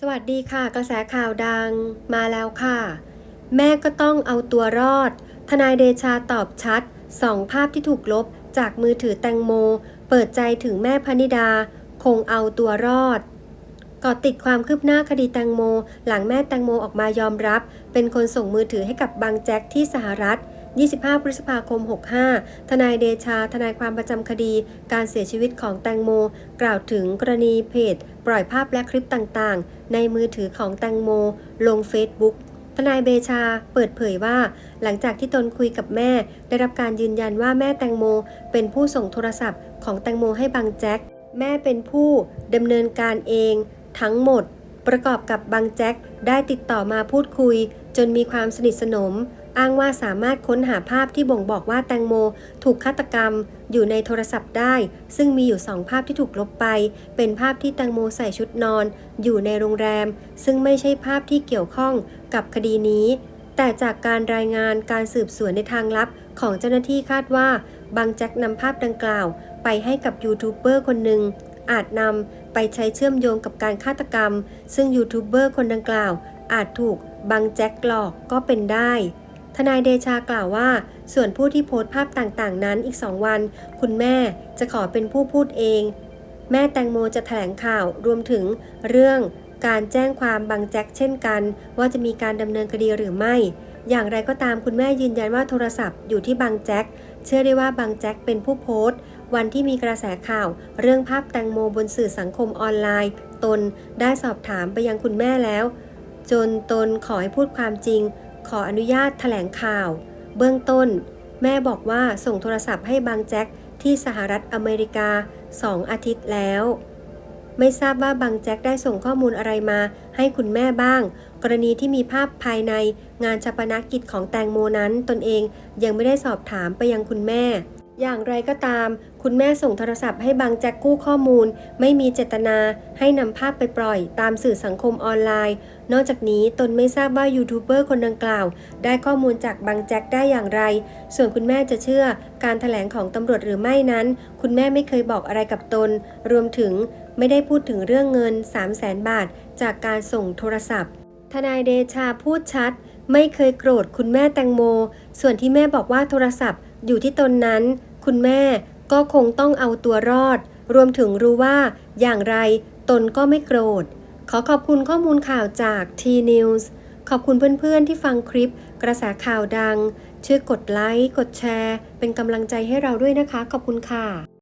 สวัสดีค่ะ กระแสข่าวดังมาแล้วค่ะ แม่ก็ต้องเอาตัวรอด ทนายเดชาตอบชัดสองภาพที่ถูกลบจากมือถือแตงโม เปิดใจถึงแม่พนิดา คงเอาตัวรอดก่อติดความคืบหน้าคดีแตงโม หลังแม่แตงโมออกมายอมรับ เป็นคนส่งมือถือให้กับบางแจ็คที่สหรัฐ 25 พฤษภาคม 65 ทนายเดชา ทนายความประจำคดี การเสียชีวิตของแตงโม กล่าวถึงกรณีเพจ ปล่อยภาพและคลิปต่างๆ ในมือถือของแตงโม ลงเฟซบุ๊กทนายเบชาเปิดเผยว่า หลังจากที่ตนคุยกับแม่ ได้รับการยืนยันว่าแม่แตงโม เป็นผู้ส่งโทรศัพท์ของแตงโมให้บางแจ็ค แม่เป็นผู้ดำเนินการเอง ทั้งหมด ประกอบกับบางแจ็คได้ติดต่อมาพูดคุย จนมีความสนิทสนม อ้างว่าสามารถค้นหาภาพที่บ่งบอกว่าแตงโม ถูกฆาตกรรม อยู่ในโทรศัพท์ได้ ซึ่งมีอยู่สองภาพที่ถูกลบไป เป็นภาพที่แตงโมใส่ชุดนอน อยู่ในโรงแรม ซึ่งไม่ใช่ภาพที่เกี่ยวข้องกับคดีนี้ แต่จากการรายงานการสืบสวนในทางลับของเจ้าหน้าที่คาดว่าบางแจ็คนำภาพดังกล่าว ไปให้กับยูทูบเบอร์คนหนึ่งอาจนำไปใช้เชื่อมโยงกับการฆาตกรรม ซึ่งยูทูบเบอร์คนดังกล่าว อาจถูกบางแจ็คหลอกก็เป็นได้ ทนายเดชากล่าวว่า ส่วนผู้ที่โพสต์ภาพต่างๆ นั้นอีก2วัน คุณแม่จะขอเป็นผู้พูดเอง แม่แตงโมจะแถลงข่าวรวมถึงเรื่องการแจ้งความบางแจ็คเช่นกัน ว่าจะมีการดำเนินคดีหรือไม่ อย่างไรก็ตามคุณแม่ยืนยันว่าโทรศัพท์อยู่ที่บางแจ็คเชื่อได้ว่าบางแจ็คเป็นผู้โพสต์ วันที่มีกระแสข่าว เรื่องภาพแตงโมบนสื่อสังคมออนไลน์ ตนได้สอบถามไปยังคุณแม่แล้ว จนตนขอให้พูดความจริง ขออนุญาตแถลงข่าว เบื้องต้น แม่บอกว่าส่งโทรศัพท์ให้บางแจ็คที่สหรัฐอเมริกา2อาทิตย์แล้ว ไม่ทราบว่าบางแจ็คได้ส่งข้อมูลอะไรมาให้คุณแม่บ้าง กรณีที่มีภาพภายในงานชาปนกิจของแตงโมนั้นตนเองยังไม่ได้สอบถามไปยังคุณแม่ อย่างไรก็ตาม คุณแม่ส่งโทรศัพท์ให้บางแจ็คกู้ข้อมูล ไม่มีเจตนาให้นำภาพไปปล่อยตามสื่อสังคมออนไลน์ นอกจากนี้ตนไม่ทราบว่ายูทูบเบอร์คนดังกล่าว ได้ข้อมูลจากบางแจ็คได้อย่างไร ส่วนคุณแม่จะเชื่อการถแถลงของตำรวจหรือไม่นั้น คุณแม่ไม่เคยบอกอะไรกับตน รวมถึงไม่ได้พูดถึงเรื่องเงิน 3 0 0แสนบาท จากการส่งโทรศัพท์ ทนายเดชาพูดชัด ไม่เคยโกรธคุณแม่แตงโม ส่วนที่แม่บอกว่าโทรศัพท์ อยู่ที่ตนนั้น คุณแม่ก็คงต้องเอาตัวรอด รวมถึงรู้ว่า อย่างไรตนก็ไม่โกรธ ขอขอบคุณข้อมูลข่าวจาก T-News ขอบคุณเพื่อนๆที่ฟังคลิป กระแสข่าวดัง ช่วยกดไลค์ กดแชร์ เป็นกำลังใจให้เราด้วยนะคะ ขอบคุณค่ะ